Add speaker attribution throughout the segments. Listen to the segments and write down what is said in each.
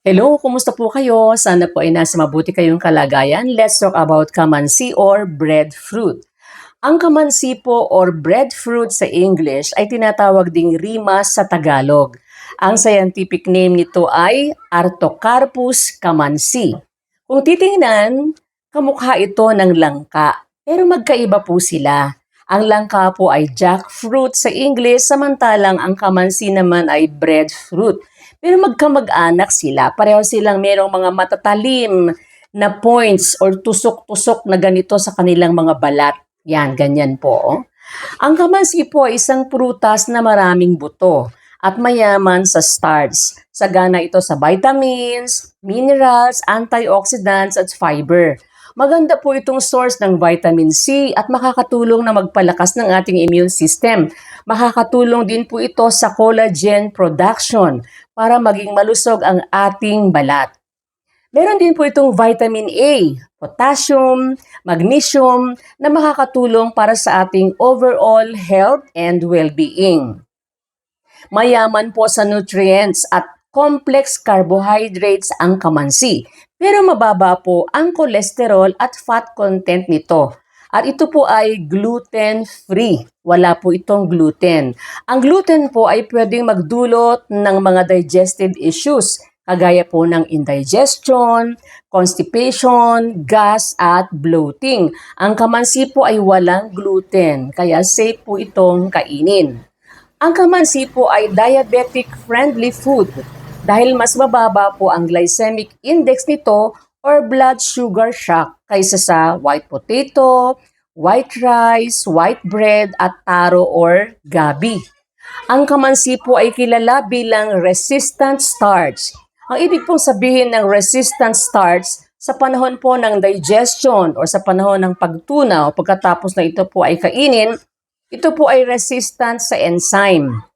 Speaker 1: Hello, kumusta po kayo? Sana po ay nasa mabuti kayong kalagayan. Let's talk about kamansi or breadfruit. Ang kamansi po or breadfruit sa English ay tinatawag ding rimas sa Tagalog. Ang scientific name nito ay Artocarpus camansi. Kung titingnan, kamukha ito ng langka, pero magkaiba po sila. Ang langka po ay jackfruit sa English, samantalang ang kamansi naman ay breadfruit. Pero magkamag-anak sila. Pareho silang merong mga matatalim na points or tusok-tusok na ganito sa kanilang mga balat. Yan, ganyan po. Ang kamansi po ay isang prutas na maraming buto at mayaman sa starch. Sagana ito sa vitamins, minerals, antioxidants at fiber. Maganda po itong source ng vitamin C at makakatulong na magpalakas ng ating immune system. Makakatulong din po ito sa collagen production para maging malusog ang ating balat. Meron din po itong vitamin A, potassium, magnesium na makakatulong para sa ating overall health and well-being. Mayaman po sa nutrients at complex carbohydrates ang kamansi, pero mababa po ang cholesterol at fat content nito. At ito po ay gluten-free. Wala po itong gluten. Ang gluten po ay pwedeng magdulot ng mga digestive issues, kagaya po ng indigestion, constipation, gas, at bloating. Ang kamansi po ay walang gluten, kaya safe po itong kainin. Ang kamansi po ay diabetic-friendly food dahil mas mababa po ang glycemic index nito or blood sugar shock kaysa sa white potato, white rice, white bread at taro or gabi. Ang kamansi po ay kilala bilang resistant starch. Ang ibig pong sabihin ng resistant starch sa panahon po ng digestion o sa panahon ng pagtunaw pagkatapos na ito po ay kainin, ito po ay resistant sa enzyme.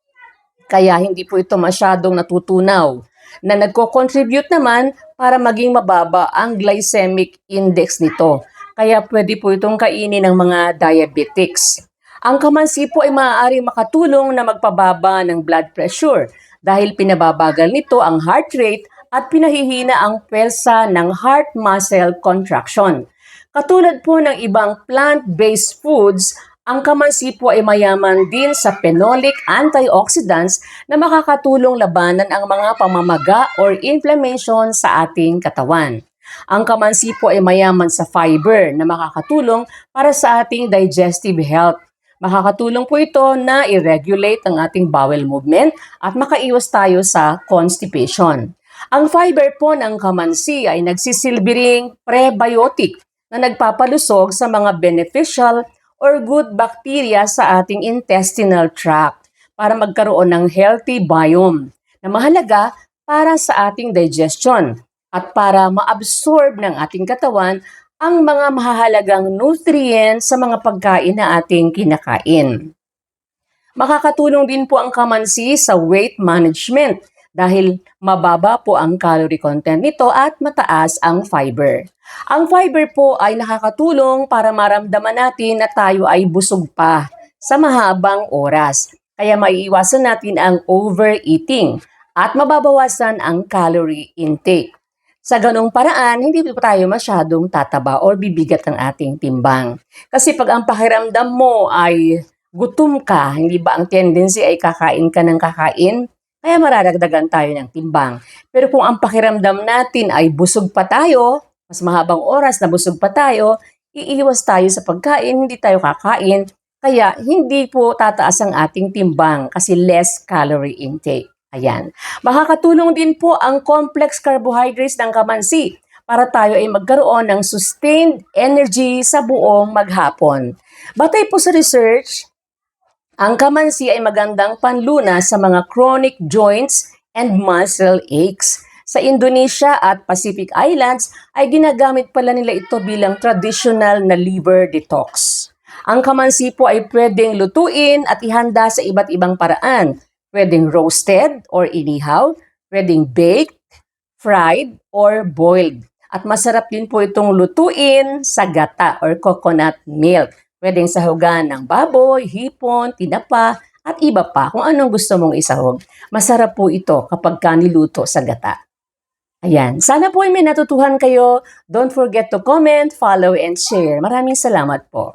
Speaker 1: Kaya hindi po ito masyadong natutunaw na nagko-contribute naman para maging mababa ang glycemic index nito. Kaya pwede po itong kainin ng mga diabetics. Ang kamansi po ay maaaring makatulong na magpababa ng blood pressure dahil pinababagal nito ang heart rate at pinahihina ang pwersa ng heart muscle contraction. Katulad po ng ibang plant-based foods, ang kamansi po ay mayaman din sa phenolic antioxidants na makakatulong labanan ang mga pamamaga or inflammation sa ating katawan. Ang kamansi po ay mayaman sa fiber na makakatulong para sa ating digestive health. Makakatulong po ito na i-regulate ang ating bowel movement at makaiwas tayo sa constipation. Ang fiber po ng kamansi ay nagsisilbi ring prebiotic na nagpapalusog sa mga beneficial or good bacteria sa ating intestinal tract para magkaroon ng healthy biome na mahalaga para sa ating digestion at para ma-absorb ng ating katawan ang mga mahahalagang nutrients sa mga pagkain na ating kinakain. Makakatulong din po ang kamansi sa weight management dahil mababa po ang calorie content nito at mataas ang fiber. Ang fiber po ay nakakatulong para maramdaman natin na tayo ay busog pa sa mahabang oras. Kaya maiiwasan natin ang overeating at mababawasan ang calorie intake. Sa ganong paraan, hindi po tayo masyadong tataba or bibigat ng ating timbang. Kasi pag ang pakiramdam mo ay gutom ka, hindi ba ang tendency ay kakain ka ng kakain? Kaya mararagdagan tayo ng timbang. Pero kung ang pakiramdam natin ay busog pa tayo, mas mahabang oras na busog pa tayo, iiwas tayo sa pagkain, hindi tayo kakain, kaya hindi po tataas ang ating timbang kasi less calorie intake. Ayan. Makakatulong din po ang complex carbohydrates ng kamansi para tayo ay magkaroon ng sustained energy sa buong maghapon. Batay po sa research, ang kamansi ay magandang panlunas sa mga chronic joints and muscle aches. Sa Indonesia at Pacific Islands ay ginagamit pala nila ito bilang traditional na liver detox. Ang kamansi po ay pwedeng lutuin at ihanda sa iba't ibang paraan. Pwedeng roasted or inihaw, pwedeng baked, fried, or boiled. At masarap din po itong lutuin sa gata or coconut milk. Pwedeng sahugan ng baboy, hipon, tinapa, at iba pa kung anong gusto mong isahog. Masarap po ito kapag ka niluto sa gata. Ayan. Sana po ay may natutuhan kayo. Don't forget to comment, follow, and share. Maraming salamat po.